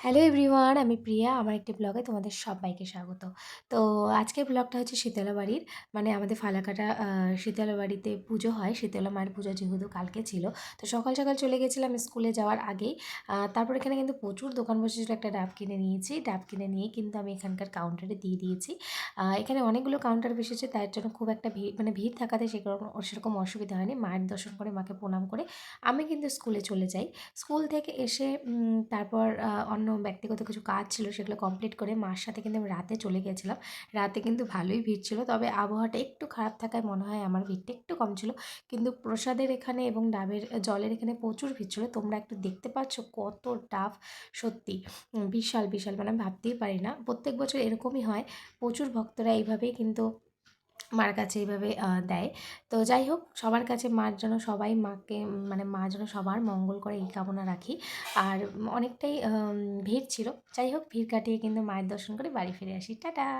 Hello everyone আমি প্রিয়া। আমার একটি ব্লগে তোমাদের সবাইকে স্বাগত। তো আজকের ব্লগটা হচ্ছে শীতলা বাড়ির। মানে আমাদের ফালাকাটা শীতলা বাড়িতে পুজো হয়। শীতলা মায়ের পুজো যেহেতু কালকে ছিল। তো সকাল সকাল চলে গেছিলাম স্কুলে যাওয়ার আগেই। তারপর এখানে কিন্তু প্রচুর দোকান বসেছিল। একটা ডাব কিনে নিয়েছি। ডাব কিনে নিয়ে কিন্তু আমি এখানকার কাউন্টারে দিয়ে দিয়েছি। এখানে অনেকগুলো কাউন্টার বসেছে। তার জন্য খুব একটা ভিড় মানে ভিড় থাকাতে সেরকম সেরকম অসুবিধা হয়নি। মায়ের দর্শন করে মাকে প্রণাম করে আমি কিন্তু স্কুলে চলে যাই। স্কুল থেকে এসে তারপর আহ, অন্য ব্যক্তিগত কিছু কাজ ছিল সেগুলো কমপ্লিট করে মার সাথে কিন্তু আমি রাতে চলে গিয়েছিলাম। রাতে কিন্তু ভালোই ভিড় ছিল, তবে আবহাওয়াটা একটু খারাপ থাকায় মনে হয় আমার ভিড়টা একটু কম ছিল। কিন্তু প্রসাদের এখানে এবং ডাবের, জলের এখানে প্রচুর ভিড় ছিল। তোমরা একটু দেখতে পাচ্ছ কত ডাব, সত্যি বিশাল বিশাল মানে ভাবতেই পারি না। প্রত্যেক বছর এরকমই হয়, প্রচুর ভক্তরা এইভাবেই কিন্তু মার কাছে এইভাবে দেয়। তো যাই হোক, সবার কাছে মার জন্য সবাই মাকে মানে মা যেন সবার মঙ্গল করে এই কামনা রাখি। আর অনেকটাই ভিড় ছিল। যাই হোক, ভিড় কাটিয়ে কিন্তু মায়ের দর্শন করে বাড়ি ফিরে আসি। টাটা!